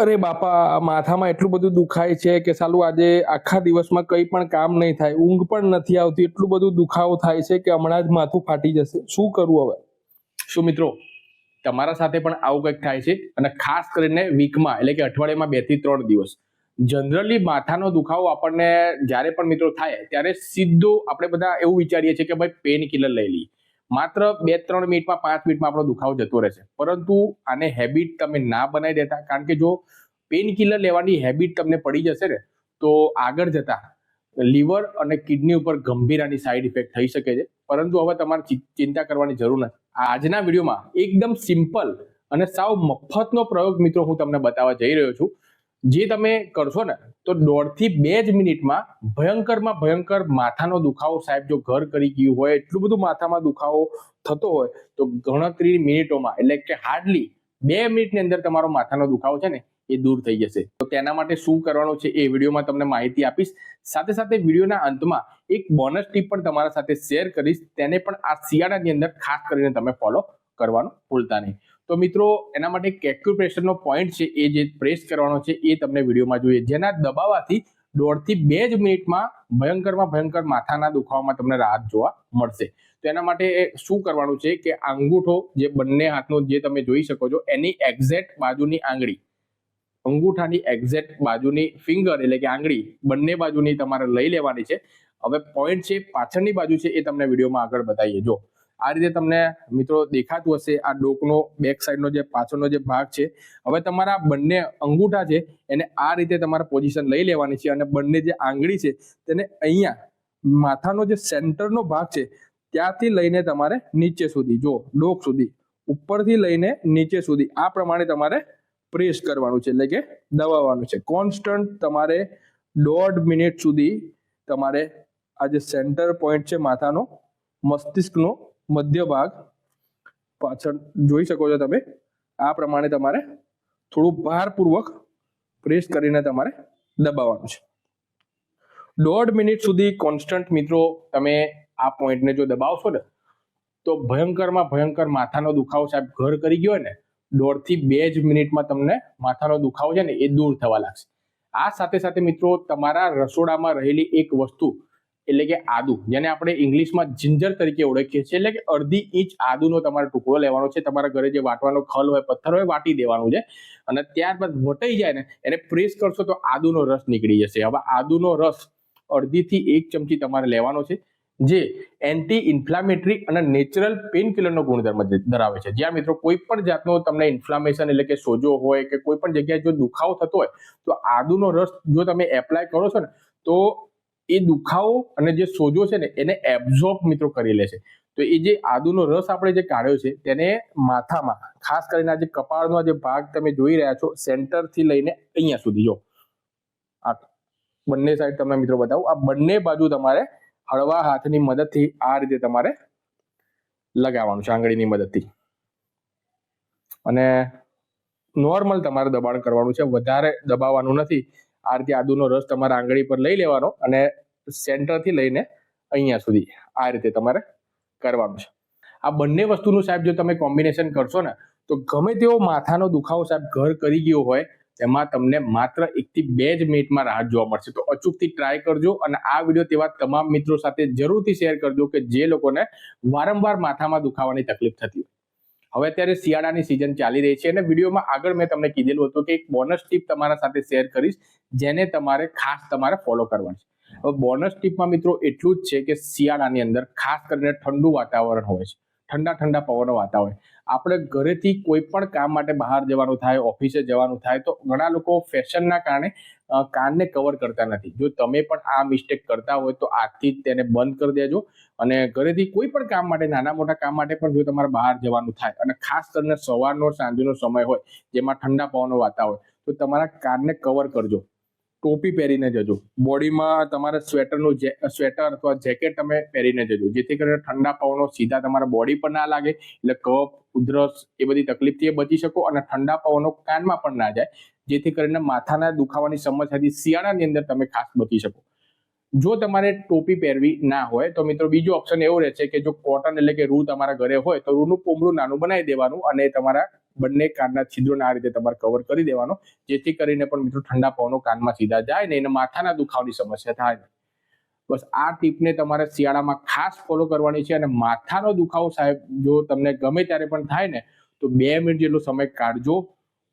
અરે બાપા, માથામાં એટલું બધું દુખાય છે કે સાલું આજે આખા દિવસમાં કંઈ પણ કામ નહીં થાય, ઊંઘ પણ નથી આવતી, એટલું બધું દુખાવો થાય છે કે હમણાં જ માથું ફાટી જશે. શું કરવું હવે? શું મિત્રો, તમારા સાથે પણ આવું કંઈક થાય છે અને ખાસ કરીને વીકમાં, એટલે કે અઠવાડિયામાં બેથી ત્રણ દિવસ. જનરલી માથાનો દુખાવો આપણને જ્યારે પણ મિત્રો થાય, ત્યારે સીધો આપણે બધા એવું વિચારીએ છીએ કે ભાઈ પેન કિલર લઈ લઈએ. માત્ર બે ત્રણ મિનિટમાં, પાંચ મિનિટમાં આપણો દુખાવો જતો રહેશે. પરંતુ આને હેબિટ તમે ના બનાવી દેતા, કારણ કે જો પેન કિલર લેવાની હેબિટ તમને પડી જશે ને, તો આગળ જતા લીવર અને કિડની ઉપર ગંભીર આની સાઈડ ઇફેક્ટ થઈ શકે છે. પરંતુ હવે તમારે ચિંતા કરવાની જરૂર નથી. આજના વિડીયોમાં એકદમ સિમ્પલ અને સાવ મફતનો પ્રયોગ મિત્રો હું તમને બતાવવા જઈ રહ્યો છું. જે તમે કરશો ને, તો દોઢથી બે જ મિનિટમાં ભયંકરમાં ભયંકર માથાનો દુખાવો સાહેબ, જો ઘર કરી ગયું હોય, એટલું બધું માથામાં દુખાવો થતો હોય, તો ગણતરી મિનિટોમાં, એટલે કે હાર્ડલી બે મિનિટની અંદર તમારો માથાનો દુખાવો છે ને, એ દૂર થઈ જશે. તો તેના માટે શું કરવાનું છે એ વિડીયોમાં તમને માહિતી આપીશ. સાથે સાથે વિડીયોના અંતમાં એક બોનસ ટીપ પણ તમારા સાથે શેર કરીશ. તેને પણ આ શિયાળાની અંદર ખાસ કરીને તમે ફોલો કરવાનું ભૂલતા નહીં. તો મિત્રો, એના માટે એક એક્યુપ્રેશરનો પોઈન્ટ છે, એ જે પ્રેસ કરવાનો છે, એ તમને વિડીયોમાં જોઈએ. જેના દબાવવાથી દોઢથી બે જ મિનિટમાં ભયંકરમાં ભયંકર માથાના દુખાવામાં તમને રાહત જોવા મળશે. તો એના માટે શું કરવાનું છે કે અંગૂઠો જે બંને હાથનો જે તમે જોઈ શકો છો, એની એક્ઝેક્ટ બાજુની આંગળી, અંગૂઠાની એક્ઝેક્ટ બાજુની ફિંગર એટલે કે આંગળી બંને બાજુની તમારે લઈ લેવાની છે. હવે પોઈન્ટ છે, પાછળની બાજુ છે, એ તમને વિડીયોમાં આગળ બતાવીએ. જો આ રીતે તમને મિત્રો દેખાતું હશે, આ ડોકનો બેક સાઈડનો જે, પાછળનો જે ભાગ છે. હવે તમારા બંને અંગૂઠા છે, એને આ રીતે તમારે પોઝિશન લઈ લેવાની છે અને બંને જે આંગળી છે, તેને અહીંયા માથાનો જે સેન્ટરનો ભાગ છે, ત્યાંથી લઈને તમારે નીચે સુધી જો ડોક સુધી, ઉપરથી લઈને નીચે સુધી, આ પ્રમાણે તમારે પ્રેસ કરવાનું છે, એટલે કે દબાવવાનું છે. કોન્સ્ટન્ટ તમારે દોઢ મિનિટ સુધી તમારે આ જે સેન્ટર પોઈન્ટ છે, માથાનો, મસ્તિષ્કનો મધ્ય ભાગ પાછળ જોઈ શકો છો તમે. આ પ્રમાણે તમારે થોડું ભારપૂર્વક પ્રેસ કરીને તમારે દબાવવાનું છે. દોઢ મિનિટ સુધી કોન્સ્ટન્ટ મિત્રો તમે આ પોઈન્ટને જો દબાવશો ને, તો ભયંકરમાં ભયંકર માથાનો દુખાવો સાહેબ ઘર કરી ગયો ને, દોઢથી બે જ મિનિટમાં તમને માથાનો દુખાવો છે ને એ દૂર થવા લાગશે. આ સાથે સાથે મિત્રો તમારા રસોડામાં રહેલી એક વસ્તુ એટલે કે આદુ, જેને આપણે ઇંગ્લિશમાં જિંજર તરીકે ઓળખીએ છીએ. એટલે કે અડધી ઇંચ આદુનો તમારે ટુકડો લેવાનો છે. તમારા ઘરે જે વાટવાનો ખલ હોય, પથ્થર હોય, વાટી દેવાનું છે. અને ત્યારબાદ વટાઈ જાય ને, એને પ્રેસ કરશો તો આદુનો રસ નીકળી જશે. હવે આદુનો રસ અડધીથી એક ચમચી તમારે લેવાનો છે, જે એન્ટી ઇન્ફ્લામેટરી અને નેચરલ પેઇન કિલરનો ગુણધર્મ ધરાવે છે. જ્યાં મિત્રો કોઈ પણ જાતનો તમને ઇન્ફ્લામેશન એટલે કે સોજો હોય કે કોઈ પણ જગ્યાએ જો દુખાવો થતો હોય, તો આદુનો રસ જો તમે એપ્લાય કરો છો ને, તો એ દુખાવો અને જે સોજો છે ને, એને એબ્ઝોર્બ મિત્રો કરી લે છે. તો એ જે આદુનો રસ આપણે જે કાઢ્યો છે, તેને માથામાં, ખાસ કરીને આ જે કપાળનો જે ભાગ તમે જોઈ રહ્યા છો, સેન્ટરથી લઈને અહીંયા સુધી. જો, આ બંને સાઈડ તમને મિત્રો બતાવું. આ બંને બાજુ તમારે હળવા હાથની મદદથી આ રીતે તમારે લગાવવાનું છે, આંગળીની મદદથી. અને નોર્મલ તમારે દબાણ કરવાનું છે. વધારે દબાવવાનું નથી. આ આદુનો રસ તમારા આંગળી પર લઈ લેવાનો અને સેન્ટરથી લઈને અહીંયા સુધી આ રીતે તમારે કરવાનું છે. આ બંને વસ્તુનું સાહેબ જો તમે કોમ્બિનેશન કરશો ને, તો ગમે તેવો માથાનો દુખાવો સાહેબ ઘર કરી ગયો હોય એમાં તમને માત્ર એકથી બે જ મિનિટમાં રાહત જોવા મળશે. તો અચૂકથી ટ્રાય કરજો અને આ વીડિયો તેવા તમામ મિત્રો સાથે જરૂરથી શેર કરજો કે જે લોકોને વારંવાર માથામાં દુખાવાની તકલીફ થતી હોય. હવે અત્યારે શિયાળાની સિઝન ચાલી રહી છે અને વિડીયોમાં આગળ મેં તમને કીધેલું હતું કે એક બોનસ ટીપ તમારા સાથે શેર કરીશ, જેને તમારે ખાસ તમારે ફોલો કરવાની છે. હવે બોનસ ટીપમાં મિત્રો એટલું જ છે કે શિયાળાની અંદર ખાસ કરીને ઠંડુ વાતાવરણ હોય છે. ઠંડા ઠંડા પવનો વાતા હોય. આપણે ઘરેથી કોઈ પણ કામ માટે બહાર જવાનું થાય, ઓફિસે જવાનું થાય, તો ઘણા લોકો ફેશનના કારણે કાનને કવર કરતા નથી. જો તમે પણ આ મિસ્ટેક કરતા હોય, તો આજથી તેને બંધ કરી દેજો. અને ઘરેથી કોઈ પણ કામ માટે નાના મોટા કામ માટે પણ જો તમારે બહાર જવાનું થાય, અને ખાસ કરીને સવારનો સાંજનો સમય હોય, જેમાં ઠંડા પવનો વાતા હોય, તો તમારા કાનને કવર કરજો. ટોપી પહેરીને જજો. બોડીમાં તમારે સ્વેટરનું સ્વેટર અથવા જેકેટ તમે પહેરીને જજો. જેથી કરીને ઠંડા પવનો સીધા તમારા બોડી પર ના લાગે, એટલે કફ, ઉધરસ એ બધી તકલીફથી એ બચી શકો અને ઠંડા પવનો કાનમાં પણ ના જાય. જેથી કરીને માથાના દુખાવાની સમસ્યાથી શિયાળાની અંદર તમે ખાસ બચી શકો. જો તમારે ટોપી પહેરવી ના હોય, તો મિત્રો બીજો ઓપ્શન એવો રહેશે કે જો કોટન એટલે કે રૂ તમારા ઘરે હોય, તો રૂનું પોમડું નાનું બનાવી દેવાનું અને તમારા બંને કાનના છિદ્રોને આ રીતે તમારે કવર કરી દેવાનો. જેથી કરીને પણ મિત્રો ઠંડા પવનો કાનમાં સીધા જાય ને એને માથાના દુખાવાની સમસ્યા થાય નહીં. બસ આ ટીપને તમારે શિયાળામાં ખાસ ફોલો કરવાની છે અને માથાનો દુખાવો સાહેબ જો તમને ગમે ત્યારે પણ થાય ને, તો બે મિનિટ જેટલો સમય કાઢજો.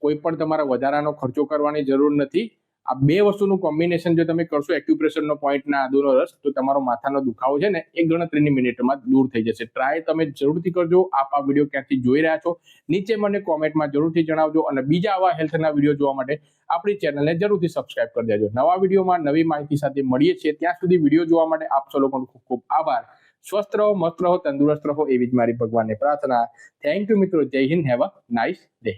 કોઈ પણ તમારા વધારાનો ખર્ચો કરવાની જરૂર નથી. આ બે વસ્તુનું કોમ્બિનેશન જો તમે કરશો એક્યુપ્રેશરનો પોઈન્ટ ના આદુનો રસ, તો તમારો માથાનો દુખાવો છે ને એ ગણતરીની મિનિટમાં દૂર થઈ જશે. ટ્રાય તમે જરૂરથી કરજો. આપ આ વીડિયો ક્યાંથી જોઈ રહ્યા છો, નીચે મને કોમેન્ટમાં જરૂરથી જણાવજો અને બીજા આવા હેલ્થના વીડિયો જોવા માટે આપણી ચેનલને જરૂરથી સબસ્ક્રાઇબ કરી દેજો. નવા વિડીયોમાં નવી માહિતી સાથે મળીએ છીએ. ત્યાં સુધી વીડિયો જોવા માટે આપ સૌ લોકોનો ખૂબ ખૂબ આભાર. સ્વસ્થ રહો, મસ્ત રહો, તંદુરસ્ત રહો એવી જ મારી ભગવાનની પ્રાર્થના. થેન્ક યુ મિત્રો. Jai Hind. Have a nice day